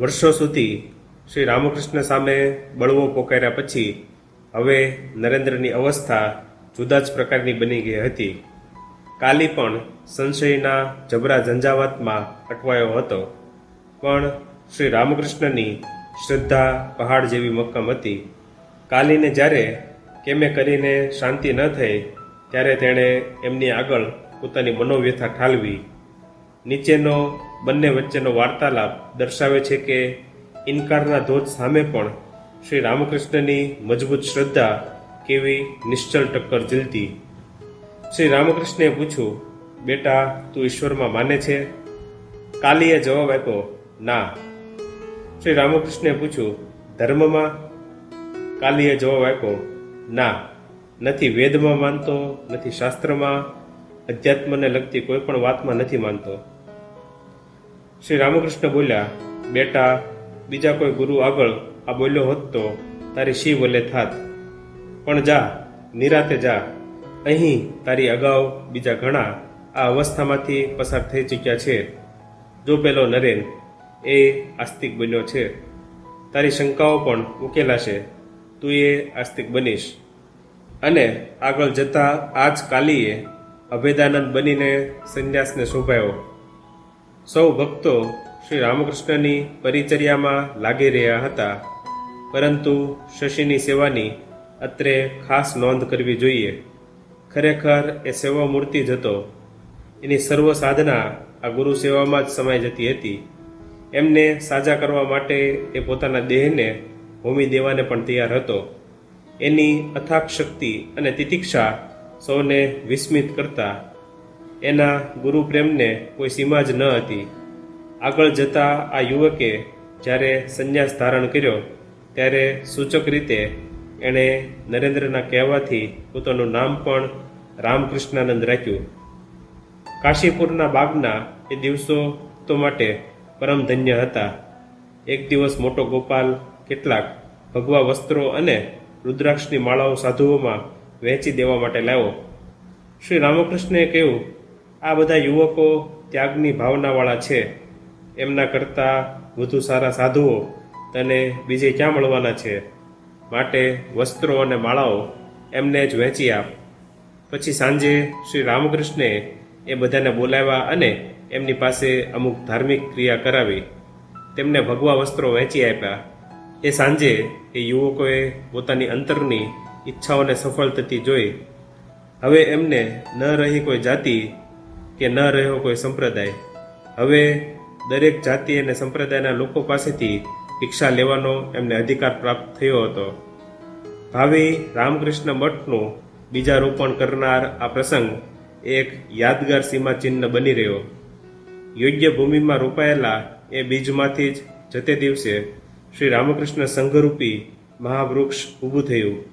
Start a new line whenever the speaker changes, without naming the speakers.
વર્ષો સુધી શ્રી રામકૃષ્ણ સામે બળવો પોકાર્યા પછી હવે નરેન્દ્રની અવસ્થા જુદા જ પ્રકારની બની ગઈ હતી. કાલી પણ સંશયના જબરા ઝંઝાવાતમાં અટવાયો હતો. પણ શ્રી રામકૃષ્ણની શ્રદ્ધા પહાડ જેવી મક્કમ હતી. કાલીને જ્યારે કેમે કરીને શાંતિ ન થઈ, ત્યારે તેણે એમની આગળ પોતાની મનોવ્યથા ઠાલવી. નીચેનો બંને વચ્ચેનો વાર્તાલાપ દર્શાવે છે કે ઇનકારના ધોધ સામે પણ શ્રી રામકૃષ્ણની મજબૂત શ્રદ્ધા કેવી નિશ્ચલ ટક્કર ઝીલતી. શ્રી રામકૃષ્ણએ પૂછ્યું, બેટા, તું ઈશ્વરમાં માને છે? કાલીએ જવાબ આપ્યો, ના. શ્રી રામકૃષ્ણએ પૂછ્યું, ધર્મમાં? કાલીએ જવાબ આપ્યો, ના. નથી વેદમાં માનતો, નથી શાસ્ત્રમાં, અધ્યાત્મને લગતી કોઈ પણ વાતમાં નથી માનતો. શ્રી રામકૃષ્ણ બોલ્યા, બેટા, બીજા કોઈ ગુરુ આગળ આ બોલ્યો હોત તો તારી શી વલે થાત. પણ જા, નિરાતે જા. અહીં તારી અગાઉ બીજા ઘણા આ અવસ્થામાંથી પસાર થઈ ચૂક્યા છે. જો પેલો નરેન એ આસ્તિક બન્યો છે, તારી શંકાઓ પણ ઉકેલાશે. તું એ આસ્તિક બનીશ. અને આગળ જતા આજ કાલીએ અભેદાનંદ બનીને સંન્યાસને શોભાયો. સૌ ભક્તો શ્રી રામકૃષ્ણની પરિચર્યામાં લાગી રહ્યા હતા. પરંતુ શશીની સેવાની અત્રે ખાસ નોંધ કરવી જોઈએ. ખરેખર એ સેવા મૂર્તિ જ હતો. એની સર્વ સાધના આ ગુરુ સેવામાં જ સમાઈ જતી હતી. એમને સાજા કરવા માટે એ પોતાના દેહને હોમી દેવાને પણ તૈયાર હતો. એની અથાક શક્તિ અને તિતિક્ષા સૌને વિસ્મિત કરતા એના ગુરુ પ્રેમને કોઈ સીમા જ ન હતી. આગળ જતા આ યુવકે જ્યારે સંન્યાસ ધારણ કર્યો, ત્યારે સૂચક રીતે એણે નરેન્દ્રના કહેવાથી પોતાનું નામ પણ રામકૃષ્ણાનંદ રાખ્યું. કાશીપુરના બાગના એ દિવસો તો માટે પરમ ધન્ય હતા. એક દિવસ મોટો ગોપાલ કેટલાક ભગવા વસ્ત્રો અને રુદ્રાક્ષની માળાઓ સાધુઓમાં વહેંચી દેવા માટે લાવ્યો. શ્રી રામકૃષ્ણએ કહ્યું આ બધા યુવકો ત્યાગની ભાવનાવાળા છે. એમના કરતાં વધુ સારા સાધુઓ તને બીજે ક્યાં મળવાના છે? માટે વસ્ત્રો અને માળાઓ એમને જ વહેંચી આપ. પછી સાંજે શ્રી રામકૃષ્ણે એ બધાને બોલાવ્યા અને એમની પાસે અમુક ધાર્મિક ક્રિયા કરાવી. તેમને ભગવા વસ્ત્રો વહેંચી આપ્યા. એ સાંજે એ યુવકોએ પોતાની અંતરની ઈચ્છાઓને સફળ થતી જોઈ. હવે એમને ન રહી કોઈ જાતિ કે ન રહ્યો કોઈ સંપ્રદાય. હવે દરેક જાતિ અને સંપ્રદાયના લોકો પાસેથી ભિક્ષા લેવાનો એમને અધિકાર પ્રાપ્ત થયો હતો. ભાવિ રામકૃષ્ણ મઠનું બીજારોપણ કરનાર આ પ્રસંગ એક યાદગાર સીમાચિહ્ન બની રહ્યો. યોગ્ય ભૂમિમાં રોપાયેલા એ બીજમાંથી જ જતે દિવસે શ્રી રામકૃષ્ણ સંઘરૂપી મહાવૃક્ષ ઊભું થયું.